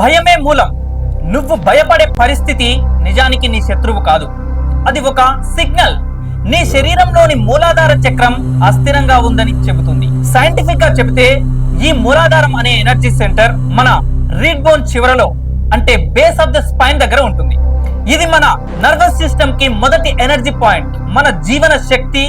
భయమే మూలం. నువ్వు భయపడే పరిస్థితి నిజానికి నీ శత్రువు కాదు. అది ఒక సిగ్నల్. నీ శరీరంలోని మూలాధార చక్రం అస్థిరంగా ఉందని చెబుతుంది. సైంటిఫిక్గా చెబితే ఈ మూలాధారం అనే ఎనర్జీ సెంటర్ మన రీడ్ బోన్ చివరలో అంటే బేస్ ఆఫ్ ద స్పైన్ దగ్గర ఉంటుంది. ఇది మన నర్వస్ సిస్టమ్కి మొదటి ఎనర్జీ పాయింట్. మన జీవన శక్తి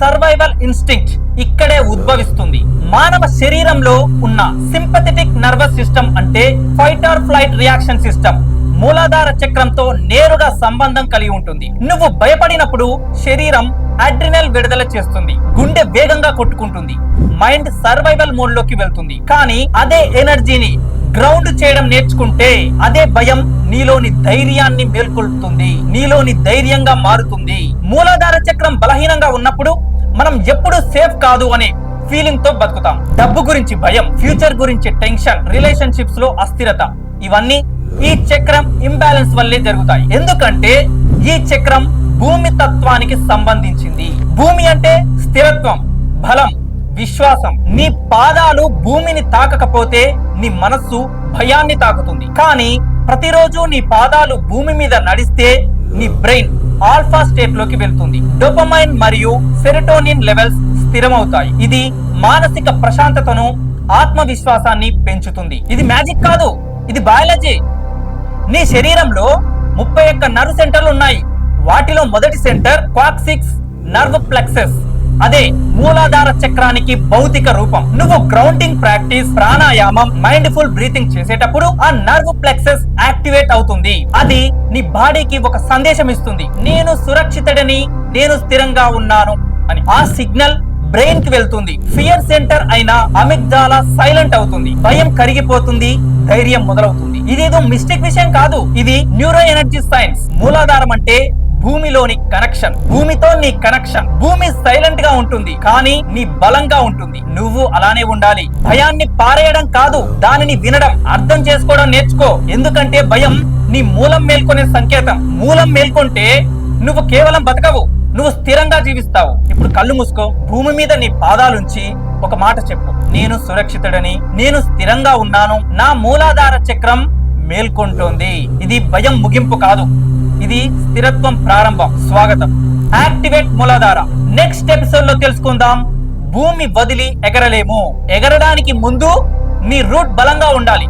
సర్వైవల్ ఇన్స్టింక్ట్ ఇక్కడే ఉద్భవిస్తుంది. మానవ శరీరంలో ఉన్న సింపథెటిక్ నర్వస్ సిస్టమ్ అంటే fight or flight reaction system. మూలాధార చక్రంతో నేరుగా సంబంధం కలిగి ఉంటుంది. నువ్వు భయపడినప్పుడు శరీరం అడ్రినల్ విడుదల చేస్తుంది. గుండె వేగంగా కొట్టుకుంటుంది. మైండ్ సర్వైవల్ మోడ్లోకి వెళ్తుంది. కానీ అదే ఎనర్జీని గ్రౌండ్ చేయడం నేర్చుకుంటే అదే భయం నీలోని ధైర్యాన్ని మేల్కొల్పుతుంది. నీలోని ధైర్యంగా మారుతుంది. మూలాధార చక్రం బలహీనంగా ఉన్నప్పుడు మనం ఎప్పుడు సేఫ్ కాదు అనే ఫీలింగ్తో బతుకుతాం. డబ్బు గురించి భయం ఫ్యూచర్ గురించి టెన్షన్ రిలేషన్షిప్స్లో అస్థిరత. ఇవన్నీ ఈ చక్రం ఇంబ్యాలెన్స్ వల్లే జరుగుతాయి. ఎందుకంటే ఈ చక్రం భూమి తత్వానికి సంబంధించింది. భూమి అంటే స్థిరత్వం బలం విశ్వాసం. నీ పాదాలు భూమిని తాకకపోతే నీ మనస్సు భయాన్ని తాకుతుంది. కానీ ప్రతిరోజు నీ పాదాలు భూమి మీద నడిస్తే నీ బ్రెయిన్ ఆల్ఫా స్టేట్లోకి వెళ్తుంది. డొపమైన్ మరియు సెరటోనిన్ లెవెల్స్ స్థిరమవుతాయి. ఇది మానసిక ప్రశాంతతను ఆత్మవిశ్వాసాన్ని పెంచుతుంది. ఇది మ్యాజిక్ కాదు ఇది బయాలజీ. నీ శరీరంలో ముప్పై ఒక్క నర్వ్ సెంటర్లు ఉన్నాయి. వాటిలో మొదటి సెంటర్ క్వాక్సిక్స్ నర్వ్ ప్లెక్సెస్. అదే మూలాధార చక్రానికి భౌతిక రూపం. నువ్వు grounding practice pranayama mindful breathing చేసేటప్పుడు ఆ నర్వ్ ప్లెక్సెస్ యాక్టివేట్ అవుతుంది. అది నీ బాడీకి ఒక సందేశం ఇస్తుంది. నేను సురక్షితుడని నేను స్థిరంగా ఉన్నాను అని. ఆ సిగ్నల్ బ్రెయిన్కి వెళ్తుంది. ఫియర్ సెంటర్ అయిన అమిగ్దాలా సైలెంట్ అవుతుంది. భయం కరిగిపోతుంది ధైర్యం మొదలవుతుంది. ఇదేదో మిస్టేక్ విషయం కాదు. ఇది న్యూరో ఎనర్జీ సైన్స్. మూలాధారం అంటే భూమిలోని కనెక్షన్. భూమితో నీ కనెక్షన్. భూమి సైలెంట్గా ఉంటుంది కానీ నీ బలంగా ఉంటుంది. నువ్వు అలానే ఉండాలి. భయాన్ని పారేయడం కాదు దానిని వినడం. అర్థం చేసుకోవడం నేర్చుకో. ఎందుకంటే భయం నీ మూలం మేల్కొనే సంకేతం. మూలం మేల్కొంటే నువ్వు కేవలం బతకవు. నువ్వు స్థిరంగా జీవిస్తావు. ఇప్పుడు కళ్ళు మూసుకో. భూమి మీద నీ పాదాలుంచి ఒక మాట చెప్పు. నేను సురక్షితుడని నేను స్థిరంగా ఉన్నాను. నా మూలాధార చక్రం మేల్కొంటోంది. ఇది భయం ముగింపు కాదు. ఇది స్థిరత్వం ప్రారంభం. స్వాగతం. యాక్టివేట్ మూలాధార. నెక్స్ట్ ఎపిసోడ్లో తెలుసుకుందాం. భూమి వదిలి ఎగరలేము. ఎగరడానికి ముందు నీ రూట్ బలంగా ఉండాలి.